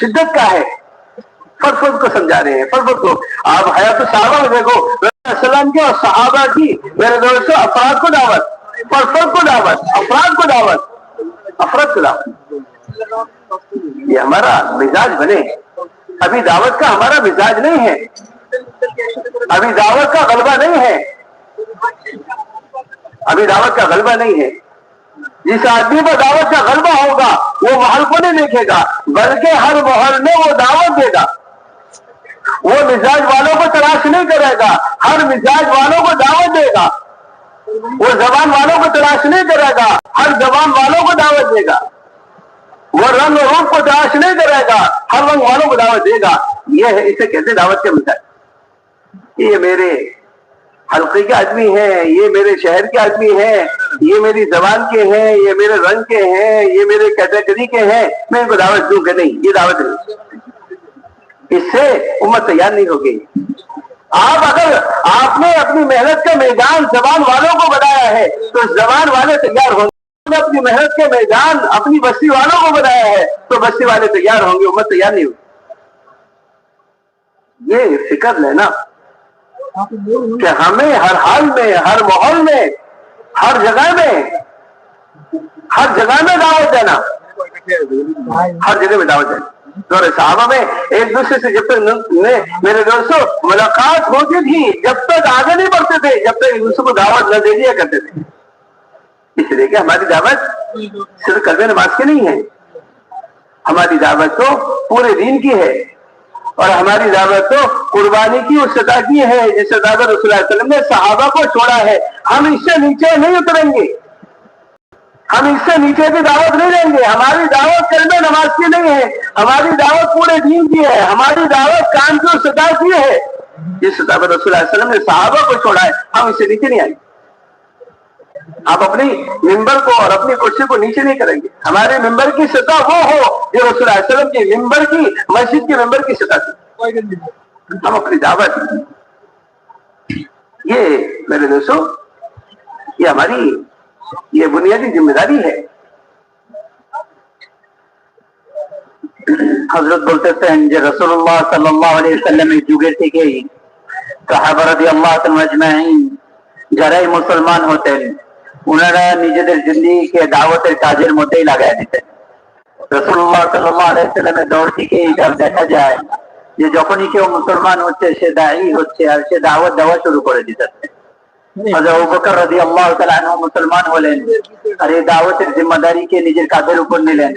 شدت کا ہے فرف کو سمجھا رہے ہیں فرف کو آپ حیات صحابہ دیکھو السلام کی میرے افراد کو دعوت کو دعوت افراد کو دعوت افراد کو دعوت یہ ہمارا مزاج بنے ابھی دعوت کا ہمارا مزاج نہیں ہے ابھی دعوت کا غلبہ نہیں ہے ابھی دعوت کا غلبہ نہیں ہے جس آدمی پر دعوت کا غلبہ ہوگا وہ محل کو نہیں دیکھے گا بلکہ ہر محل میں وہ دعوت دے گا وہ مزاج والوں کو تلاش نہیں کرے گا ہر مزاج والوں کو دعوت دے گا وہ زبان والوں کو تلاش نہیں کرے گا ہر زبان والوں کو دعوت دے گا وہ رنگ روپ کو تلاش نہیں کرے گا ہر رنگ والوں کو دعوت دے گا یہ ہے اسے کیسے دعوت کے مزاج یہ میرے حلقے کے آدمی ہیں یہ میرے شہر کے آدمی ہیں یہ میری زبان کے ہیں یہ میرے رنگ کے ہیں یہ میرے کیٹیگری کے ہیں میں ان کو دعوت دوں گا نہیں یہ دعوت نہیں اس سے امت تیار نہیں ہوگی آپ اگر آپ نے اپنی محنت کا میدان زبان والوں کو بنایا ہے تو زبان والے تیار ہوں گے اپنی محنت کے میدان اپنی بستی والوں کو بنایا ہے تو بستی والے تیار ہوں گے امت تیار نہیں ہوگی یہ فکر لینا کہ ہمیں ہر حال میں ہر ماحول میں ہر جگہ میں ہر جگہ میں دعوت دینا ہر جگہ میں دعوت دینا دور صحابہ میں ایک دوسرے سے جب تک میرے دوستوں ملاقات ہوتی تھی جب تک آگے نہیں بڑھتے تھے جب تک ایک دوسرے کو دعوت نہ دے دیا کرتے تھے اس لیے کہ ہماری دعوت صرف نماز کی نہیں ہے ہماری دعوت تو پورے دین کی ہے اور ہماری دعوت تو قربانی کی اور سطح کی ہے جس پر رسول اللہ علیہ وسلم نے صحابہ کو چھوڑا ہے ہم اس سے نیچے نہیں اتریں گے ہم اس سے نیچے کی دعوت نہیں دیں گے ہماری دعوت کلمہ نماز کی نہیں ہے ہماری دعوت پورے دین کی ہے ہماری دعوت کام کی اور سطح کی ہے جس پر رسول اللہ علیہ وسلم نے صحابہ کو چھوڑا ہے ہم اس سے نیچے نہیں آئیں گے آپ اپنی ممبر کو اور اپنی کرسی کو نیچے نہیں کریں گے ہمارے ممبر کی سطح ہو ہو یہ سطح تھی ہم اپنی دعوت یہ میرے دوستوں یہ ہماری یہ بنیادی ذمہ داری ہے حضرت بولتے تھے رسول اللہ اللہ صلی وسلم میں جگہ تھے کہ عنہ اجمعین جرائی مسلمان ہوتے ہیں ওনারা নিজেদের জিন্দিকে দাওয়াতের কাজের মধ্যেই লাগাই দিতেন রসুল্লাহ সাল্লামের দৌড় থেকে এটা দেখা যায় যে যখনই কেউ মুসলমান হচ্ছে সে দায়ী হচ্ছে আর সে দাওয়াত দেওয়া শুরু করে দিতেছে মুসলমান হলেন আর এই দাওয়াতের জিম্মাদারিকে নিজের কাজের উপর নিলেন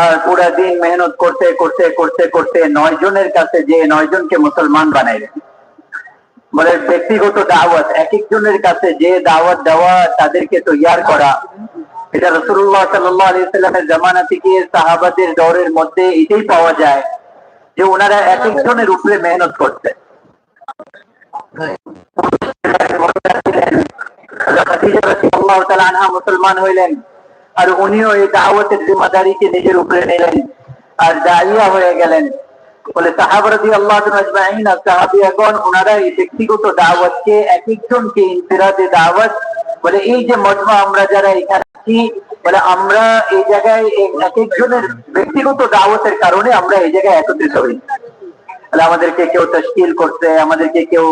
আর পুরা দিন মেহনত করতে করতে করতে করতে নয় জনের কাছে যে নয় জনকে মুসলমান বানাইলেন মানে ব্যক্তিগত দাওয়াত এক একজনের কাছে যে দাওয়াত দেওয়া তাদেরকে তৈয়ার করা এটা রসুল্লাহ সাল্লামের আলিয়াল্লামের জামানা থেকে সাহাবাদের দরের মধ্যে এটাই পাওয়া যায় যে ওনারা এক একজনের উপরে মেহনত করছে মুসলমান হইলেন আর উনিও এই দাওয়াতের জিম্মাদারিকে নিজের উপরে নিলেন আর দাঁড়িয়া হয়ে গেলেন আল্লাহ ওনারা এই ব্যক্তিগত দাওয়াতকে এক একজনকে দাওয়াত বলে এই যে মজমা আমরা যারা এখানে আছি বলে আমরা এই জায়গায় এক একজনের ব্যক্তিগত দাওয়াতের কারণে আমরা এই জায়গায় একত্রিত হই আমাদেরকে কেউ তশকিল করছে আমাদেরকে কেউ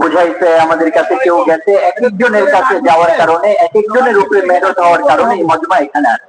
বুঝাইছে আমাদের কাছে কেউ গেছে এক একজনের কাছে যাওয়ার কারণে এক একজনের উপরে মেহনত হওয়ার কারণে এই মজমা এখানে আছে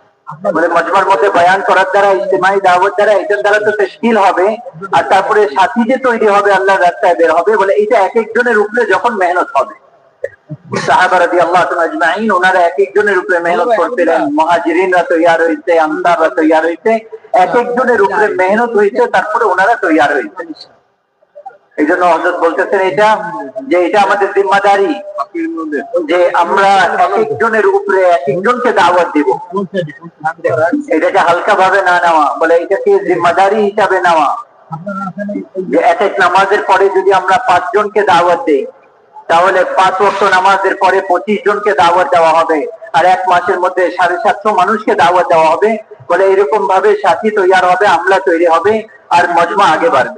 মানে মজমার মধ্যে বয়ান করার দ্বারা ইস্তেমাই দাওয়ার দ্বারা এটার দ্বারা তো তেশকিল হবে আর তারপরে সাথী যে তৈরি হবে আল্লাহ রাস্তায় বের হবে বলে এটা এক একজনের উপরে যখন মেহনত হবে আল্লাহ আজমাইন ওনারা এক একজনের উপরে মেহনত করছিলেন মহাজিরিনরা তৈয়ার হয়েছে আমদাররা তৈয়ার হয়েছে এক একজনের উপরে মেহনত হয়েছে তারপরে ওনারা তৈয়ার হয়েছে এই জন্য হজরত বলতেছেন এটা যে এটা আমাদের জিম্মাদারি যে আমরা এক একজনের উপরে এক একজনকে দাওয়াত দিব এটাকে হালকা ভাবে না নেওয়া বলে এটাকে জিম্মাদারি হিসাবে নেওয়া যে এক এক নামাজের পরে যদি আমরা পাঁচজনকে দাওয়াত দিই তাহলে পাঁচ বছর নামাজের পরে পঁচিশ জনকে দাওয়াত দেওয়া হবে আর এক মাসের মধ্যে সাড়ে সাতশো মানুষকে দাওয়াত দেওয়া হবে বলে এরকম ভাবে সাথী তৈরি হবে আমলা তৈরি হবে আর মজমা আগে বাড়বে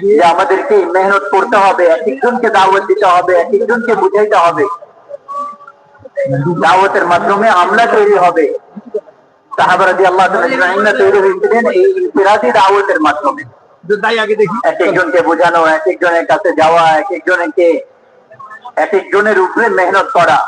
যে আমাদেরকে মেহনত করতে হবে এক একজনকে দাওয়াত দিতে হবে এক একজনকে বুঝাইতে হবে দাওয়াতের মাধ্যমে আমরা তৈরি হবে তৈরি হয়েছিলেন এই দাওয়াতের মাধ্যমে এক একজনকে বোঝানো এক একজনের কাছে যাওয়া এক একজনকে এক একজনের উপরে মেহনত করা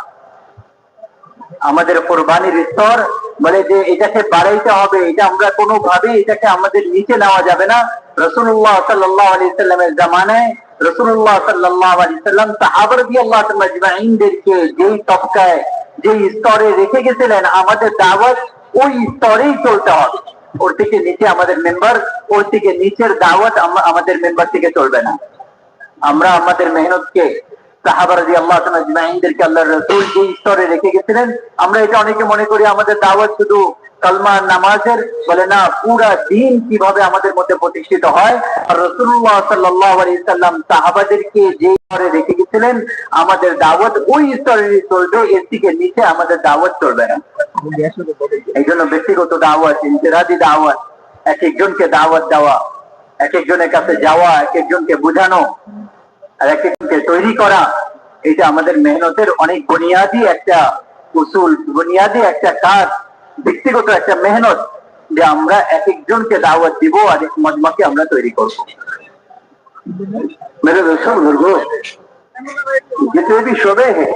আমাদের কোরবানির স্তর বলে যে এটাকে বাড়াইতে হবে এটা আমরা কোনোভাবে এটাকে আমাদের নিচে নেওয়া যাবে না রসুল্লাহ সাল্লাহ আলী সাল্লামের জামানায় রসুল্লাহ সাল্লাহ আলী সাল্লাম সাহাবর দিয়ে আল্লাহ তাল্লাহদেরকে যেই তপকায় যেই স্তরে রেখে গেছিলেন আমাদের দাওয়াত ওই স্তরেই চলতে হবে ওর থেকে নিচে আমাদের মেম্বার ওর থেকে নিচের দাওয়াত আমাদের মেম্বার থেকে চলবে না আমরা আমাদের মেহনতকে সাহাবার দিয়ে আল্লাহ তাল্লাহদেরকে আল্লাহ রসুল যেই স্তরে রেখে গেছিলেন আমরা এটা অনেকে মনে করি আমাদের দাওয়াত শুধু কালমা নামাজের বলে না পুরা দিন কিভাবে আমাদের মধ্যে প্রতিষ্ঠিত হয় আর রসুল্লাহ সাল্লাহ সাল্লাম তাহাবাদেরকে যে স্তরে রেখে গেছিলেন আমাদের দাওয়াত ওই স্তরে চলবে এর থেকে নিচে আমাদের দাওয়াত চলবে না এই জন্য ব্যক্তিগত দাওয়াত ইন্তেরাদি দাওয়াত এক একজনকে দাওয়াত দেওয়া এক একজনের কাছে যাওয়া এক একজনকে বোঝানো আর এক একজনকে তৈরি করা এটা আমাদের মেহনতের অনেক বুনিয়াদি একটা উসুল বুনিয়াদি একটা কাজ ব্যক্তিগত একটা মেহনত যে আমরা এক একজনকে দাওয়াত দিব আর এক মজমাকে আমরা তৈরি করবো میرے رسم بزرگو جتنے بھی شعبے ہیں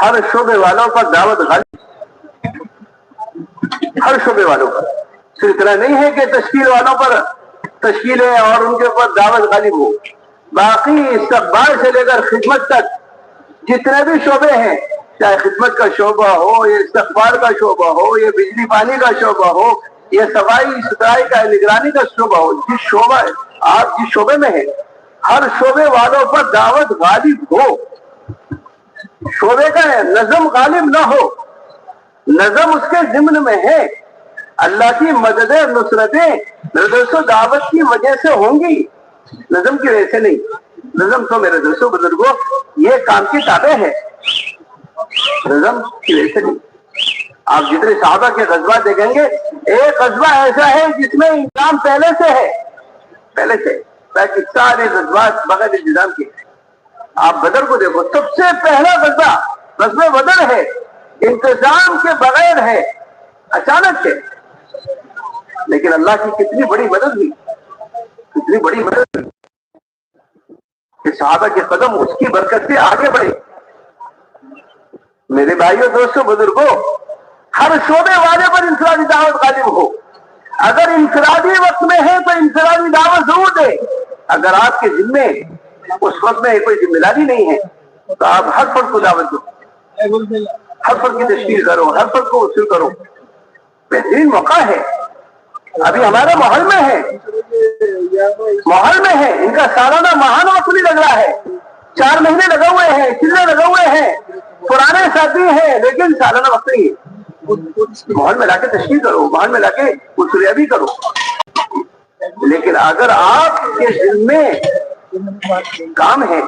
ہر شعبے والوں پر دعوت غالب ہر شعبے والوں پر صرف اتنا نہیں ہے کہ تشکیل والوں پر تشکیل ہے اور ان کے اوپر دعوت غالب ہو باقی استقبال سے لے کر خدمت تک جتنے بھی شعبے ہیں چاہے خدمت کا شعبہ ہو یہ استخبار کا شعبہ ہو یہ بجلی پانی کا شعبہ ہو یہ صفائی کا نگرانی کا شعبہ ہو جس شعبہ آپ جس شعبے میں ہے ہر شعبے والوں پر دعوت غالب ہو شعبے کا ہے نظم غالب نہ ہو نظم اس کے ذمن میں ہے اللہ کی مددیں نصرتیں میرے دوستوں دعوت کی وجہ سے ہوں گی نظم کی وجہ سے نہیں نظم تو میرے دوستوں بزرگوں یہ کام کی تابع ہے کی آپ جتنے صحابہ کے جذبات دیکھیں گے ایک قذبہ ایسا ہے جس میں انتظام پہلے سے ہے پہلے سے پاکستانی بغیر آپ بدر کو دیکھو سب سے پہلا ضبہ قصبے بدر ہے انتظام کے بغیر ہے اچانک سے لیکن اللہ کی کتنی بڑی مدد ہوئی کتنی بڑی مدد کہ صحابہ کے قدم اس کی برکت سے آگے بڑھے میرے بھائیوں دوستوں بزرگوں ہر شعبے والے پر انفرادی دعوت غالب ہو اگر انفرادی وقت میں ہے تو انفرادی دعوت ضرور دے اگر آپ کے ذمے اس وقت میں کوئی ذمہ داری نہیں ہے تو آپ ہر فرد کو دعوت دو ہر فرد کی تشکیل کرو ہر فرد کو وصول کرو بہترین موقع ہے ابھی ہمارا ماحول میں ہے ماحول میں ہے ان کا سالانہ مہان وقت بھی لگ رہا ہے چار مہینے لگے ہوئے ہیں چلے لگے ہوئے ہیں پرانے ساتھی ہیں لیکن سالانہ وقت نہیں ہے بہن میں لا کے تشکیل کرو بہن میں لا کے بھی کرو لیکن اگر آپ کے دل میں کام ہے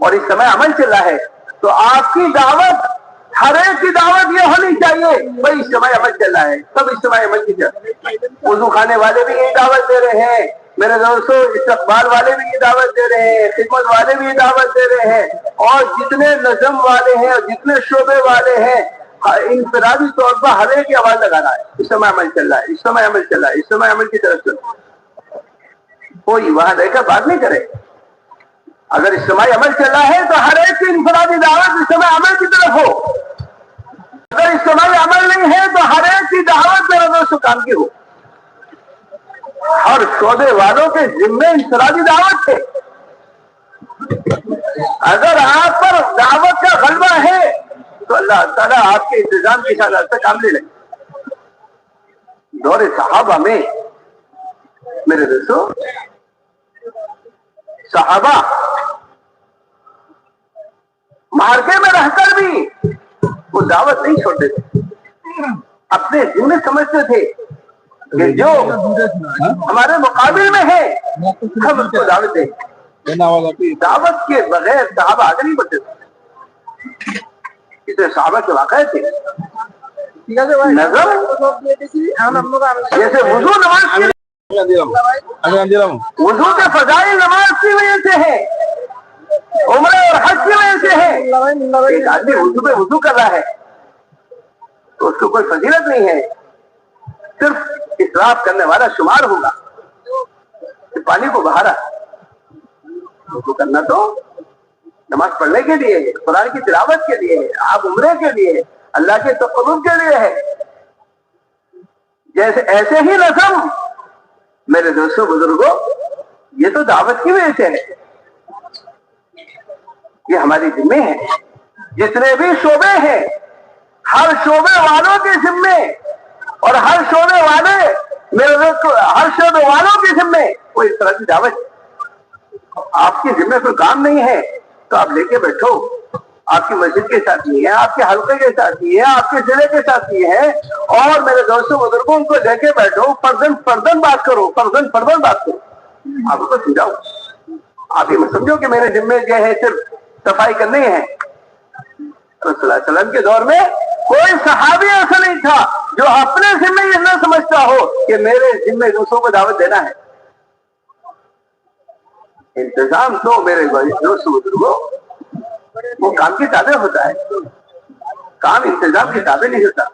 اور اس سمے عمل چل رہا ہے تو آپ کی دعوت ہر ایک کی دعوت یہ ہونی چاہیے بھائی اس عمل چل رہا ہے سب اس عمل کی چل رہا ہے کھانے والے بھی یہ دعوت دے رہے ہیں میرے دوستوں استقبال والے بھی یہ دعوت دے رہے ہیں خدمت والے بھی یہ دعوت دے رہے ہیں اور جتنے نظم والے ہیں اور جتنے شعبے والے ہیں انفرادی طور پر ہر ایک آواز لگانا ہے اس سمے عمل چل رہا ہے اس سمے عمل چل رہا ہے اس سمے عمل کی طرف چل رہا ہے کوئی وہاں رہ کر بات نہیں کرے اگر اجتماعی عمل چل رہا ہے تو ہر ایک کی انفرادی دعوت استعمال عمل کی طرف ہو اگر اجتماعی عمل نہیں ہے تو ہر ایک کی دعوت میرے دوستوں کام کی ہو اور سودے والوں کے ذمے انفرادی دعوت تھے اگر آپ پر دعوت کا غلبہ ہے تو اللہ تعالیٰ آپ کے انتظام کی شاید صحابہ میں میرے دوستوں صحابہ مارکے میں رہ کر بھی وہ دعوت نہیں چھوڑتے تھے اپنے ذمے سمجھتے تھے جو ہمارے مقابل میں ہے ہم اس کو دعوت دیں دعوت کے بغیر صحابہ آگے نہیں بڑھتے تھے اتنے صحابہ کے واقعے تھے نظر جیسے وضو نماز کے وضو کے فضائل نماز کی وجہ سے ہے عمرہ اور حج کی وجہ سے ہے ایک آدمی وضو پہ وضو کر رہا ہے تو اس کو کوئی فضیلت نہیں ہے صرف اطلاف کرنے والا شمار ہوگا کہ پانی کو بہارا تو کرنا تو نماز پڑھنے کے لیے ہے قرآن کی تلاوت کے لیے ہے عمرے کے لیے ہے اللہ کے تقرب کے لیے ہے جیسے ایسے ہی رسم میرے دوستوں بزرگوں یہ تو دعوت کی وجہ سے ہے یہ ہماری ذمے ہے جتنے بھی شعبے ہیں ہر شعبے والوں کے ذمے اور ہر شعبے والے میرے ہر شعبے والوں کے ذمے اس طرح کی دعوت آپ کے ذمے کوئی کام نہیں ہے تو آپ لے کے بیٹھو آپ کی مسجد کے ساتھ نہیں ہے آپ کے حلقے کے ساتھ ضلع کے ساتھ دوستوں بزرگوں کو لے کے بیٹھو پردن پردن بات کرو پردن پردن بات کرو آپ کو سمجھاؤ آپ یہ سمجھو کہ میرے ذمے جو ہے صرف صفائی کرنی ہے دور میں کوئی صحابی ایسا نہیں تھا جو اپنے ذمہ یہ نہ سمجھتا ہو کہ میرے ذمے دوسروں کو دعوت دینا ہے انتظام تو میرے بھائی جو سو وہ کام کی تابع ہوتا ہے کام انتظام کی تابع نہیں ہوتا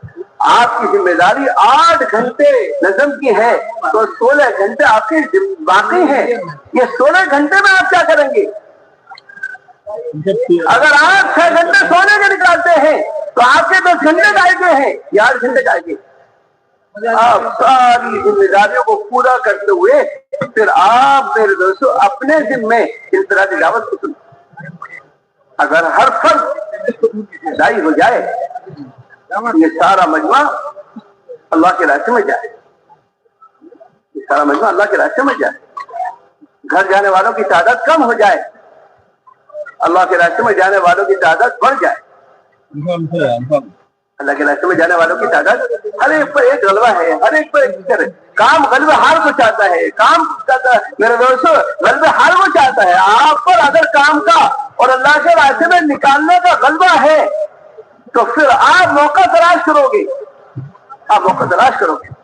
آپ کی ذمہ داری آٹھ گھنٹے نظم کی ہے تو سولہ گھنٹے آپ کے باقی ہے یہ سولہ گھنٹے میں آپ کیا کریں گے اگر آپ چھ گھنٹے سونے کے نکالتے ہیں تو آپ کے تو جھنڈے گئے گے یار جھنڈے گائے گے آپ ساری ذمہ داریوں کو پورا کرتے ہوئے پھر آپ میرے دوستو اپنے دن میں دعوت کو سن اگر ہر فرض ہو جائے یہ سارا مجمع اللہ کے راستے میں جائے یہ سارا مجمع اللہ کے راستے میں جائے گھر جانے والوں کی تعداد کم ہو جائے اللہ کے راستے میں جانے والوں کی تعداد بڑھ جائے اللہ کے راستے میں جانے والوں کی تعداد ہر ایک پر ایک غلبہ ہے ہر ایک پر ایک دوسرے کام غلبہ ہار کو چاہتا ہے کام چاہتا ہے میرے غلبہ ہار کو چاہتا ہے آپ پر اگر کام کا اور اللہ کے راستے میں نکالنے کا غلبہ ہے تو پھر آپ موقع تلاش کرو گے آپ موقع تلاش کرو گے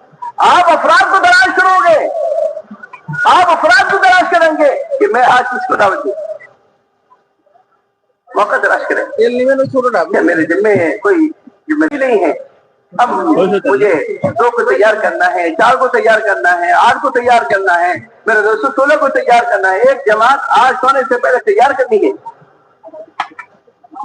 آپ افراد کو تلاش کرو گے آپ افراد کو تلاش کریں گے کہ میں آج کس کو دعوت دوں موقع تلاش کریں میرے کوئی نہیں ہے اب مجھے دو کو تیار کرنا ہے چار کو تیار کرنا ہے آٹھ کو تیار کرنا ہے میرے دوستوں سولہ کو تیار کرنا ہے ایک جماعت آج سونے سے پہلے تیار کرنی ہے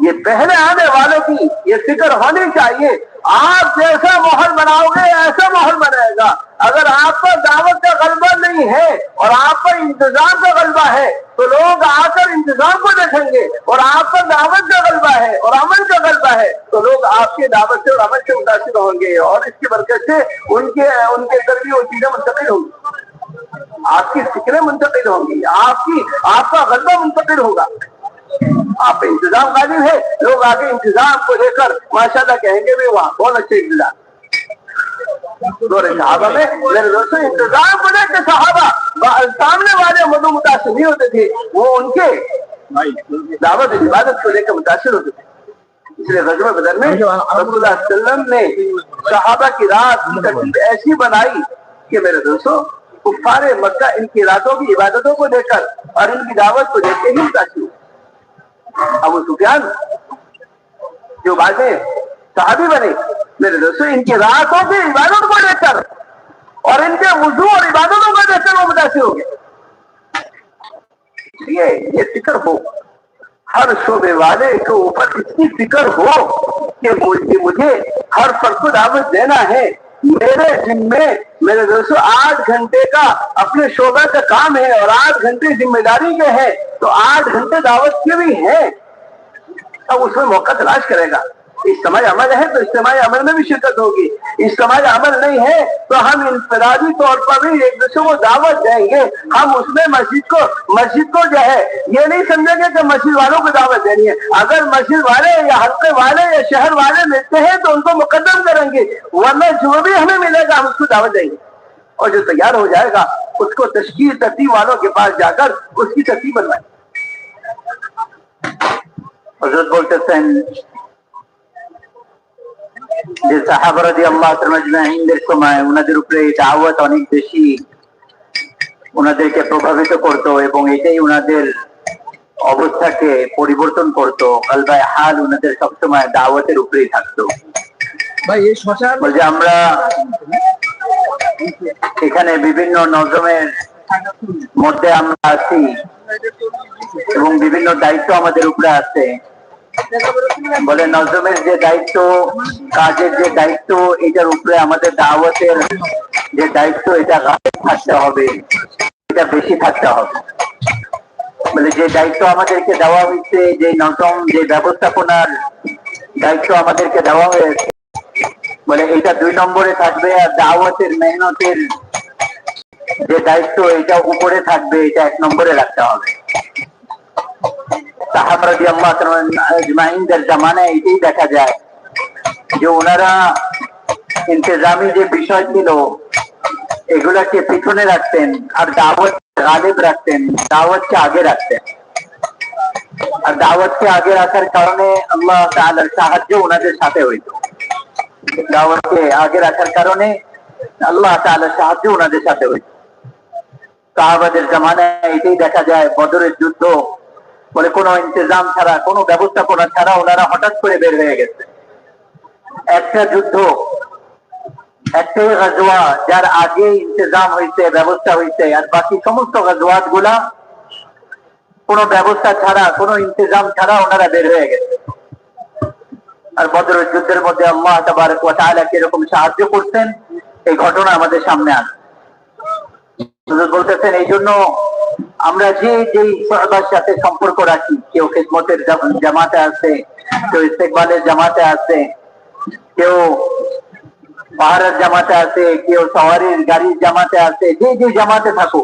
یہ پہلے آنے والوں کی یہ فکر ہونی چاہیے آپ جیسا ماحول بناؤ گے ایسا ماحول بنائے گا اگر آپ پر دعوت کا غلبہ نہیں ہے اور آپ پر انتظام کا غلبہ ہے تو لوگ آ کر انتظام کو دیکھیں گے اور آپ پر دعوت کا غلبہ ہے اور عمل کا غلبہ ہے تو لوگ آپ کی دعوت سے اور عمل سے متاثر ہوں گے اور اس کی برکت سے ان کے ان کے اندر بھی وہ چیزیں منتقل ہوں گی آپ کی فکریں منتقل ہوں گی آپ کی آپ کا غلبہ منتقل ہوگا آپ انتظام غالب ہے لوگ آگے انتظام کو لے کر ماشاء اللہ کہیں گے بھی وہاں بہت اچھے انتظام دور صحابہ میں میرے دوستوں انتظام بدل کے صحابہ سامنے والے مدو متاثر نہیں ہوتے تھے وہ ان کے دعوت عبادت کو لے کے متاثر ہوتے تھے اس لیے غزوہ بدر میں رسول اللہ علیہ وسلم نے صحابہ کی رات ایسی بنائی کہ میرے دوستوں کفار مکہ ان کی راتوں کی عبادتوں کو دیکھ کر اور ان کی دعوت کو دیکھ کے ہی متاثر ابو سفیان جو بعد میں صحابی بنے میرے دوستوں کی راتوں کی عبادت کو دیکھ کر اور ان کے وضو اور عبادتوں کو دیکھ کر وہ ہو ہو ہو گئے یہ فکر فکر ہر ہر شعبے والے کے اوپر اتنی کہ مجھے دعوت دینا ہے میرے ذمے میں میرے دوستو آٹھ گھنٹے کا اپنے شعبہ کا کام ہے اور آٹھ گھنٹے ذمہ داری کے ہے تو آٹھ گھنٹے دعوت کے بھی ہیں اب اس میں موقع تلاش کرے گا اجتماعی عمل ہے تو اجتماعی عمل میں بھی شرکت ہوگی اجتماعی عمل نہیں ہے تو ہم انفرادی طور پر بھی ایک دوسرے کو دعوت دیں گے ہم اس میں مسجد کو مسجد کو جو ہے یہ نہیں سمجھیں گے کہ مسجد والوں کو دعوت دینی ہے اگر مسجد والے یا حلقے والے یا شہر والے ملتے ہیں تو ان کو مقدم کریں گے ورنہ جو بھی ہمیں ملے گا ہم اس کو دعوت دیں گے اور جو تیار ہو جائے گا اس کو تشکیل ترتیب والوں کے پاس جا کر اس کی ترتیب بنوائے حضرت بولتے ہیں যে সাহাবারদি আল্লাহ সময় ওনাদের উপরে দাওয়াত অনেক বেশি ওনাদেরকে প্রভাবিত করত এবং এটাই ওনাদের অবস্থাকে পরিবর্তন করত কালবায় হাল ওনাদের সবসময় দাওয়াতের উপরেই যে আমরা এখানে বিভিন্ন নজমের মধ্যে আমরা আছি এবং বিভিন্ন দায়িত্ব আমাদের উপরে আছে বলে নজমের যে দায়িত্ব কাজের যে দায়িত্ব এটার উপরে আমাদের দাওয়াতের যে দায়িত্ব এটা থাকতে হবে এটা বেশি থাকতে হবে বলে যে দায়িত্ব আমাদেরকে দেওয়া হয়েছে যে নজম যে ব্যবস্থাপনার দায়িত্ব আমাদেরকে দেওয়া হয়েছে বলে এটা দুই নম্বরে থাকবে আর দাওয়াতের মেহনতের যে দায়িত্ব এটা উপরে থাকবে এটা এক নম্বরে রাখতে হবে এগুলাকে পিছনে রাখতেন আর দাওয়াত গালিব রাখতেন দাওয়াতকে আগে রাখতেন আর দাওয়াতকে আগে রাখার কারণে আল্লাহ তাআলার সাহায্য ওনাদের সাথে হইত দাওয়াতকে আগে রাখার কারণে আল্লাহ তাআলার সাহায্য ওনাদের সাথে হইত সাহাবাদের জামানায় এটাই দেখা যায় বদরের যুদ্ধ মানে কোনো ইন্তজাম ছাড়া কোন ব্যবস্থাপনা ছাড়া ওনারা হঠাৎ করে বের হয়ে গেছে একটা যুদ্ধ গাজোয়া যার আগে ইন্তজাম হয়েছে ব্যবস্থা হয়েছে আর বাকি সমস্ত গাজোয়াত গুলা ব্যবস্থা ছাড়া কোনো ইন্তজাম ছাড়া ওনারা বের হয়ে গেছে আর বদর যুদ্ধের মধ্যে আল্লাহ কিরকম সাহায্য করছেন এই ঘটনা আমাদের সামনে আসছে বলতেছেন এই জন্য আমরা যে যে সহবার সাথে সম্পর্ক রাখি কেউ খেদমতের জামাতে আছে কেউ ইস্তেকবালের জামাতে আছে কেউ পাহাড়ের জামাতে আছে কেউ শহরের গাড়ির জামাতে আছে যে যে জামাতে থাকো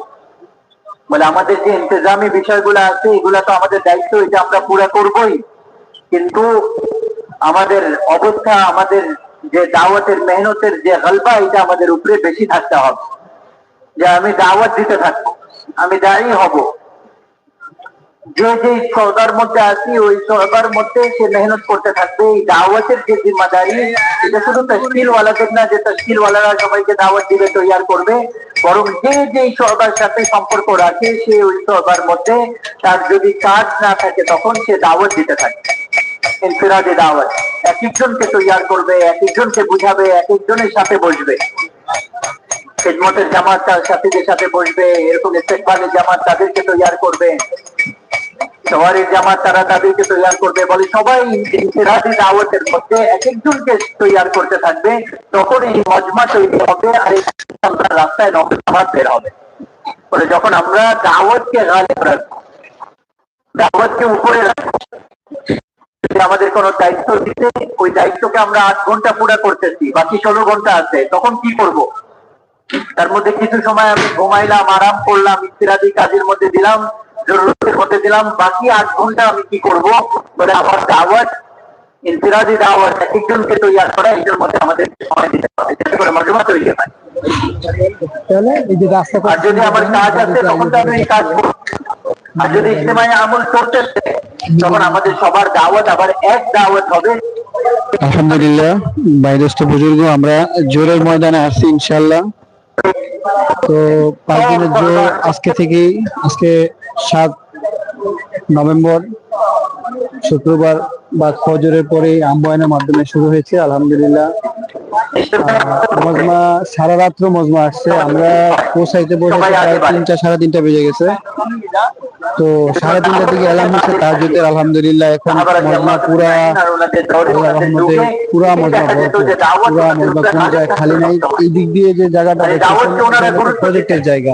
বলে আমাদের যে ইন্তজামী বিষয়গুলো আছে এগুলা তো আমাদের দায়িত্ব এটা আমরা পুরো করবই কিন্তু আমাদের অবস্থা আমাদের যে দাওয়াতের মেহনতের যে হালবা এটা আমাদের উপরে বেশি থাকতে হবে যে আমি দাওয়াত দিতে থাকবো আমি দায়ী হব যে যে সৌদার মধ্যে আছি ওই সৌদার মধ্যে সে মেহনত করতে থাকবে এই দাওয়াতের যে জিম্মাদারি এটা শুধু তশকিল ওয়ালাদের না যে তশকিল ওয়ালারা সবাইকে দাওয়াত দিবে তৈরি করবে বরং যে যে সৌদার সাথে সম্পর্ক রাখে সে ওই সৌদার মধ্যে তার যদি কাজ না থাকে তখন সে দাওয়াত দিতে থাকে ইনফিরাদে দাওয়াত এক একজনকে তৈরি করবে এক একজনকে বুঝাবে এক একজনের সাথে বসবে খেদমতের জামাত তার সাথীদের সাথে বসবে এরকম ইস্তেকবালের জামাত তাদেরকে তৈয়ার করবে সবারের জামাত তারা তাদেরকে তৈয়ার করবে বলে সবাই ইনসিরাজি দাওয়াতের মধ্যে এক একজনকে তৈয়ার করতে থাকবে তখন এই মজমা তৈরি হবে আর এই রাস্তায় নবাব বের হবে বলে যখন আমরা দাওয়াতকে গালে রাখবো দাওয়াতকে উপরে রাখবো আমাদের কোন দায়িত্ব দিতে ওই দায়িত্বকে আমরা আট ঘন্টা পুরা করতেছি বাকি ষোলো ঘন্টা আছে তখন কি করব। তার মধ্যে কিছু সময় আমি ঘুমাইলাম আরাম করলাম ইত্যাদি কাজের মধ্যে দিলাম জরুরি হতে দিলাম বাকি আট ঘন্টা আমি কি করবো বলে আমার দাওয়াত ইনফিরাজি দাওয়াত একজনকে তৈরি করা মধ্যে আমাদের সময় দিতে হবে যাতে করে তৈরি হয় আর যদি আমার কাজ আছে তখন তো আমি কাজ আর যদি ইজতেমায় আমল তখন আমাদের সবার দাওয়াত আবার এক দাওয়াত হবে আলহামদুলিল্লাহ বাইরেস্ট বুজুর্গ আমরা জোরের ময়দানে আসছি ইনশাল্লাহ جو آج کے تھے آج کے ساتھ নভেম্বর শুক্রবার বা খজরের পরে আম্বায়নের মাধ্যমে শুরু হয়েছে আলহামদুলিল্লাহ মজমা সারা রাত্র মজমা আসছে আমরা পৌঁছাইতে বসে সাড়ে তিনটা সাড়ে তিনটা বেজে গেছে তো সাড়ে তিনটা থেকে এলাম হচ্ছে তার তাহাজুদের আলহামদুলিল্লাহ এখন মজমা পুরা পুরা মজমা পুরা মজমা কোনো খালি নাই এই দিক দিয়ে যে জায়গাটা প্রজেক্টের জায়গা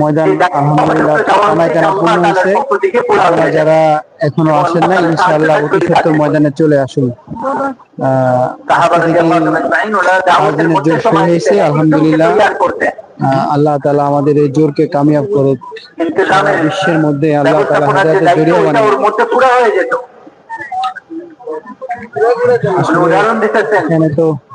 ময়দান আলহামদুলিল্লাহ যারা এখনো আসেন না ইনশাআল্লাহ অতি সত্তর ময়দানে চলে আসুন জোর শুরু হয়েছে আলহামদুলিল্লাহ আল্লাহ তালা আমাদের এই জোরকে কামিয়াব করুক বিশ্বের মধ্যে আল্লাহ তালা জড়িয়ে মানে এখানে তো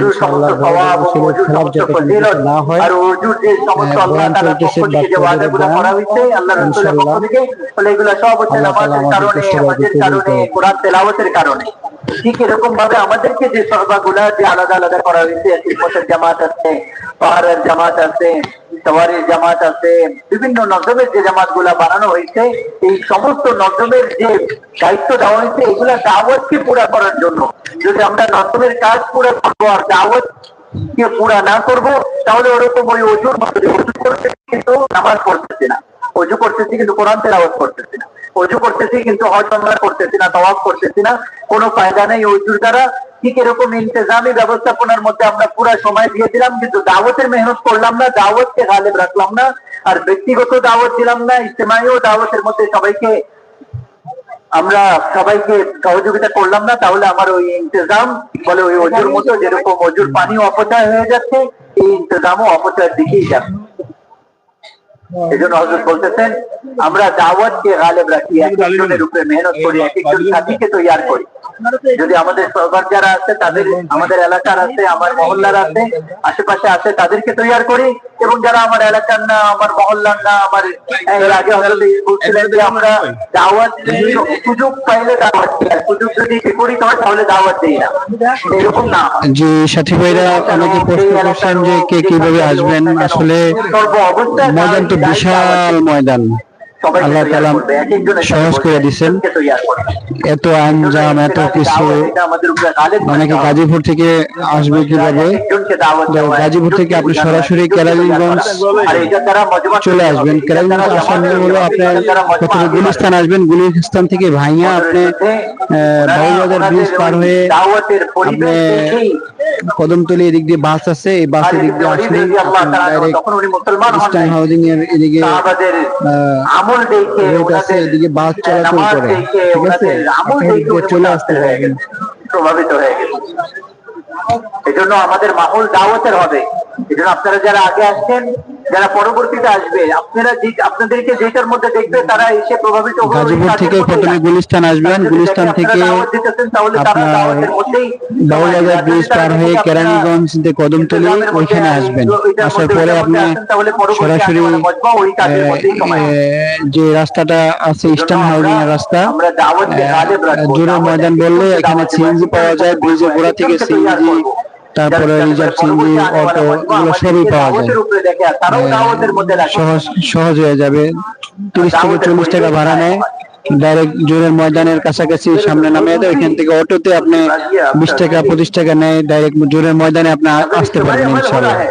যে হ্যাঁ, যে ঠিক এরকম ভাবে আমাদেরকে যে সর্বাগুলা যে আলাদা আলাদা করা হয়েছে জামাত আছে পাহাড়ের জামাত আছে সবারের জামাত আছে বিভিন্ন নজমের যে জামাত গুলা বানানো হয়েছে এই সমস্ত নজমের যে দায়িত্ব দেওয়া হয়েছে এগুলা দাওয়াতকে পুরা করার জন্য যদি আমরা নজমের কাজ পুরা পুরা না করব তাহলে ওরকম ওই অজুর অজু কিন্তু নামাজ না অজু করতেছি কিন্তু করতেছি না অজু করতেছি কিন্তু করতেছি না করতেছি না কোনো ফায়দা নেই অজুর দ্বারা ঠিক এরকম ইন্তজামি ব্যবস্থাপনার মধ্যে আমরা পুরা সময় দিয়ে দিলাম কিন্তু দাওয়াতের মেহনত করলাম না দাওয়াতকে গালেব রাখলাম না আর ব্যক্তিগত দাওয়াত দিলাম না ইজতেমাইও দাওয়াতের মধ্যে সবাইকে আমরা সবাইকে সহযোগিতা করলাম না তাহলে আমার ওই ইন্তজাম বলে ওই অজুর মতো যেরকম অজুর পানি অপচয় হয়ে যাচ্ছে এই ইন্তজামও অপচয়ের দিকেই যাচ্ছে এই হজরত বলতেছেন আমরা রাখি একজনের উপরে মেহনত করি একজন সাথীকে তৈরি করি যদি আমাদের যারা আছে তাদের আমাদের এলাকার আছে আমার মহল্লার আছে আশেপাশে আছে তাদেরকে তৈরি করি এবং যারা আমার এলাকার না আমার মহল্লার না আমার এর আগে বলছিলেন যে আমরা দাওয়াত সুযোগ পাইলে দাওয়াত সুযোগ যদি বিপরীত হয় তাহলে দাওয়াত দিই না এরকম না সাথী ভাইরা প্রশ্ন করছেন যে কে কিভাবে আসবেন আসলে বিশাল ময়দান আল্লাহ তালা সহজ করে দিচ্ছেন এত আঞ্জাম এত কিছু অনেকে গাজীপুর থেকে আসবে কিভাবে গাজীপুর থেকে আপনি সরাসরি চলে আসবেন আপনার প্রথমে গুলিস্তান আসবেন গুলিস্তান থেকে ভাইয়া আপনি ব্রিজ পার হয়ে আপনি কদমতলি এদিক দিয়ে বাস আছে এই বাস এদিক দিয়ে আসলে ডাইরেক্ট হাউজিং এর এদিকে چلتے رہ এজন্য আমাদের মাহুল দাওয়াতের হবে এজন্য আপনারা যারা আগে আসছেন যারা পরবর্তীতে আসবে আপনারা আপনাদেরকে যেটার মধ্যে দেখবে তারা এসে প্রভাবিত গাজীপুর থেকে প্রথমে গুলিস্তান আসবেন গুলিস্তান থেকে ব্রিজ পার হয়ে কেরানীগঞ্জ কদমতলি ওইখানে আসবেন আসার পরে আপনি সরাসরি যে রাস্তাটা আছে ইস্টার্ন রাস্তা জোরে ময়দান বললে এখানে সিএনজি পাওয়া যায় ব্রিজের গোড়া থেকে সিএনজি তারপরে রিজার্ভ চিংড়ি অটো এগুলো সবই পাওয়া যায় হ্যাঁ, সহজ সহজ হয়ে যাবে তিরিশ থেকে চল্লিশ টাকা ভাড়া নেয় ডাইরেক্ট জোরের ময়দানের কাছাকাছি সামনে নামে দেয় এখান থেকে অটোতে আপনি বিশ টাকা পঁচিশ টাকা নেয় ডাইরেক্ট জোরের ময়দানে আপনি আসতে পারবেন ইনশাল্লাহ হ্যাঁ।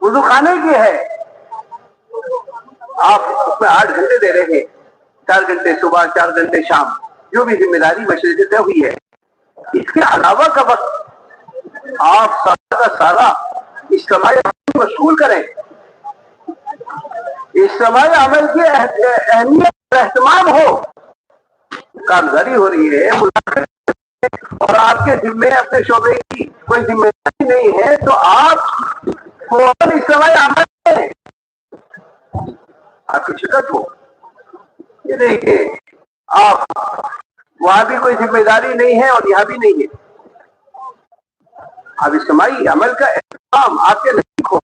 خانے کی ہے آپ اس میں آٹھ گھنٹے دے رہے ہیں چار گھنٹے صبح چار گھنٹے شام جو بھی ذمہ داری سے طے ہوئی ہے اس کے علاوہ کا وقت آپ سارا کا سارا اجتماعی مشغول کریں اجتماعی عمل کی اہمیت اہتمام ہو کامزاری ہو رہی ہے اور آپ کے ذمے اپنے شعبے کی کوئی ذمہ داری نہیں ہے تو آپ کونائی عمل ہے آپ کی شکت ہو یہ دیکھیے آپ وہاں بھی کوئی ذمہ داری نہیں ہے اور یہاں بھی نہیں ہے اب استمائی عمل کا احترام آپ کے نہیں ہو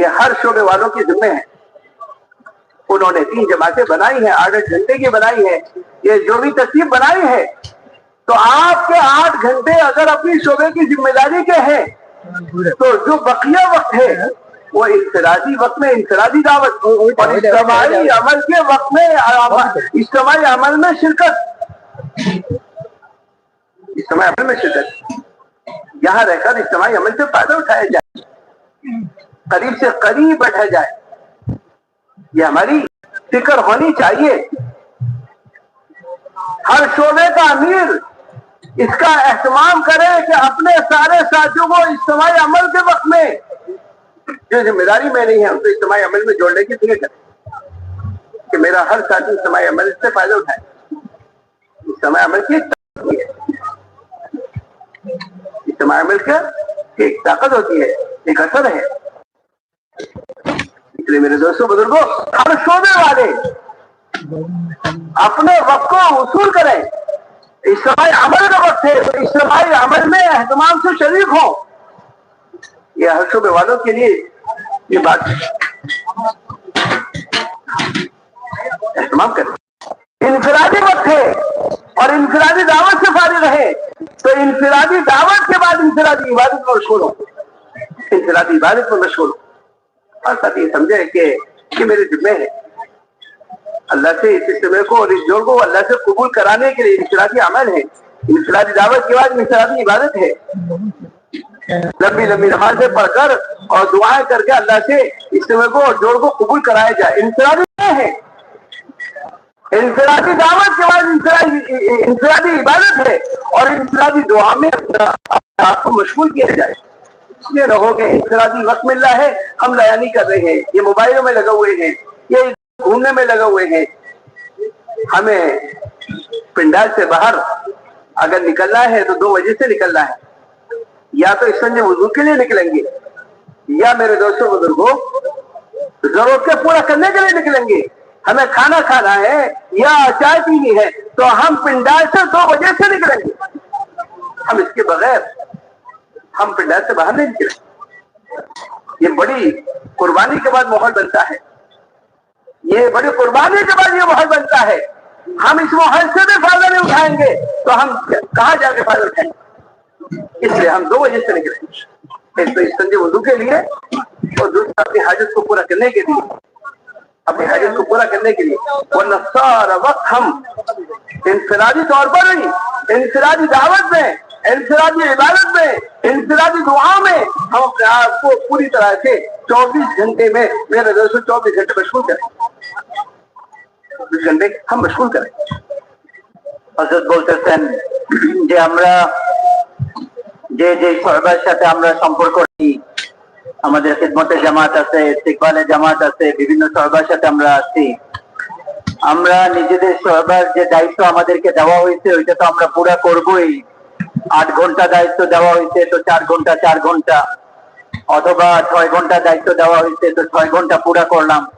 یہ ہر شعبے والوں کی ذمہ ہے انہوں نے تین جماعتیں بنائی ہیں آٹھ گھنٹے کی بنائی ہیں یہ جو بھی تصویر بنائی ہے تو آپ کے آٹھ گھنٹے اگر اپنی شعبے کی ذمہ داری کے ہیں تو جو بقیہ وقت ہے وہ انفرادی وقت میں انفرادی دعوت اور اجتماعی عمل کے وقت میں اجتماعی عمل میں شرکت اجتماعی عمل میں شرکت یہاں رہ کر اجتماعی عمل سے فائدہ اٹھائے جائے قریب سے قریب بیٹھا جائے یہ ہماری فکر ہونی چاہیے ہر شعبے کا امیر اس کا اہتمام کرے کہ اپنے سارے ساتھیوں کو اجتماعی عمل کے وقت میں جو ذمہ داری میں نہیں ہے ان کو اجتماعی عمل میں جوڑنے کی فکر کرے کہ میرا ہر ساتھی اجتماعی عمل اس سے فائدہ اٹھائے اجتماعی عمل کی طاقت ہوتی ہے اجتماعی عمل کا ایک طاقت ہوتی ہے ایک اثر ہے میرے دوستوں بزرگوں شعبے والے اپنے وقت کو وصول کریں اجتماعی عمل کا وقت ہے تو عمل میں اہتمام سے شریک ہو یہ ہر شعبے والوں کے لیے یہ بات اہتمام کریں انفرادی وقت ہے اور انفرادی دعوت سے فارغ رہے تو انفرادی دعوت کے بعد انفرادی عبادت میں مشغول ہو انفرادی عبادت میں مشغول ہو اور ساتھ یہ سمجھے کہ یہ میرے ذمے ہے اللہ سے اس اجتماع کو اور اس جوڑ کو اللہ سے قبول کرانے کے لیے انفرادی عمل ہے انفرادی دعوت کے بعد انفرادی عبادت ہے لمبی لمبی نمازیں پڑھ کر اور دعائیں کر کے اللہ سے اجتماع کو اور جوڑ کو قبول کرایا جائے انفرادی ہے انفرادی دعوت کے بعد انفرادی انفرادی عبادت ہے اور انفرادی دعا میں آپ کو مشغول کیا جائے کتنے لوگوں کے انفرادی وقت مل رہا ہے ہم لایا نہیں کر رہے ہیں یہ موبائلوں میں لگے ہوئے ہیں یہ گھومنے میں لگے ہوئے ہیں ہمیں پنڈال سے باہر اگر نکلنا ہے تو دو وجہ سے نکلنا ہے یا تو اس سنجے وضو کے لیے نکلیں گے یا میرے دوستوں بزرگوں ضرورت کے پورا کرنے کے لیے نکلیں گے ہمیں کھانا کھانا ہے یا چائے پینی ہے تو ہم پنڈال سے دو وجہ سے نکلیں گے ہم اس کے بغیر ہم پنڈال سے باہر نہیں نکلے یہ بڑی قربانی کے بعد ماحول بنتا ہے یہ بڑی قربانی کے بعد یہ ماحول بنتا ہے ہم اس ماحول سے بھی فائدہ نہیں اٹھائیں گے تو ہم کہاں جا کے فائدہ اٹھائیں گے اس لیے ہم دو وجہ سے نکلیں ایک تو وضو کے لیے اور دوسرا اپنی حاجت کو پورا کرنے کے لیے اپنی حاجت کو پورا کرنے کے لیے وقت ہم انفرادی طور پر نہیں انفرادی دعوت میں इंसराजी इबादत में इंसराजी दुआ में हम अपने आप को पूरी तरह से 24 घंटे में मेरे रसूल 24 घंटे मशगूल करें चौबीस घंटे हम मशगूल करें হজরত বলতেছেন যে আমরা যে যে সর্বার সাথে আমরা সম্পর্ক রাখি আমাদের খিদমতে জামাত আছে ইস্তিকবালে জামাত আছে বিভিন্ন সর্বার সাথে আমরা আছি আমরা নিজেদের সর্বার যে দায়িত্ব আমাদেরকে দেওয়া হয়েছে ওইটা তো আমরা পুরা করবোই আট ঘন্টা দায়িত্ব দেওয়া হয়েছে তো চার ঘন্টা চার ঘন্টা অথবা ছয় ঘন্টা দায়িত্ব দেওয়া হয়েছে তো ছয় ঘন্টা পুরা করলাম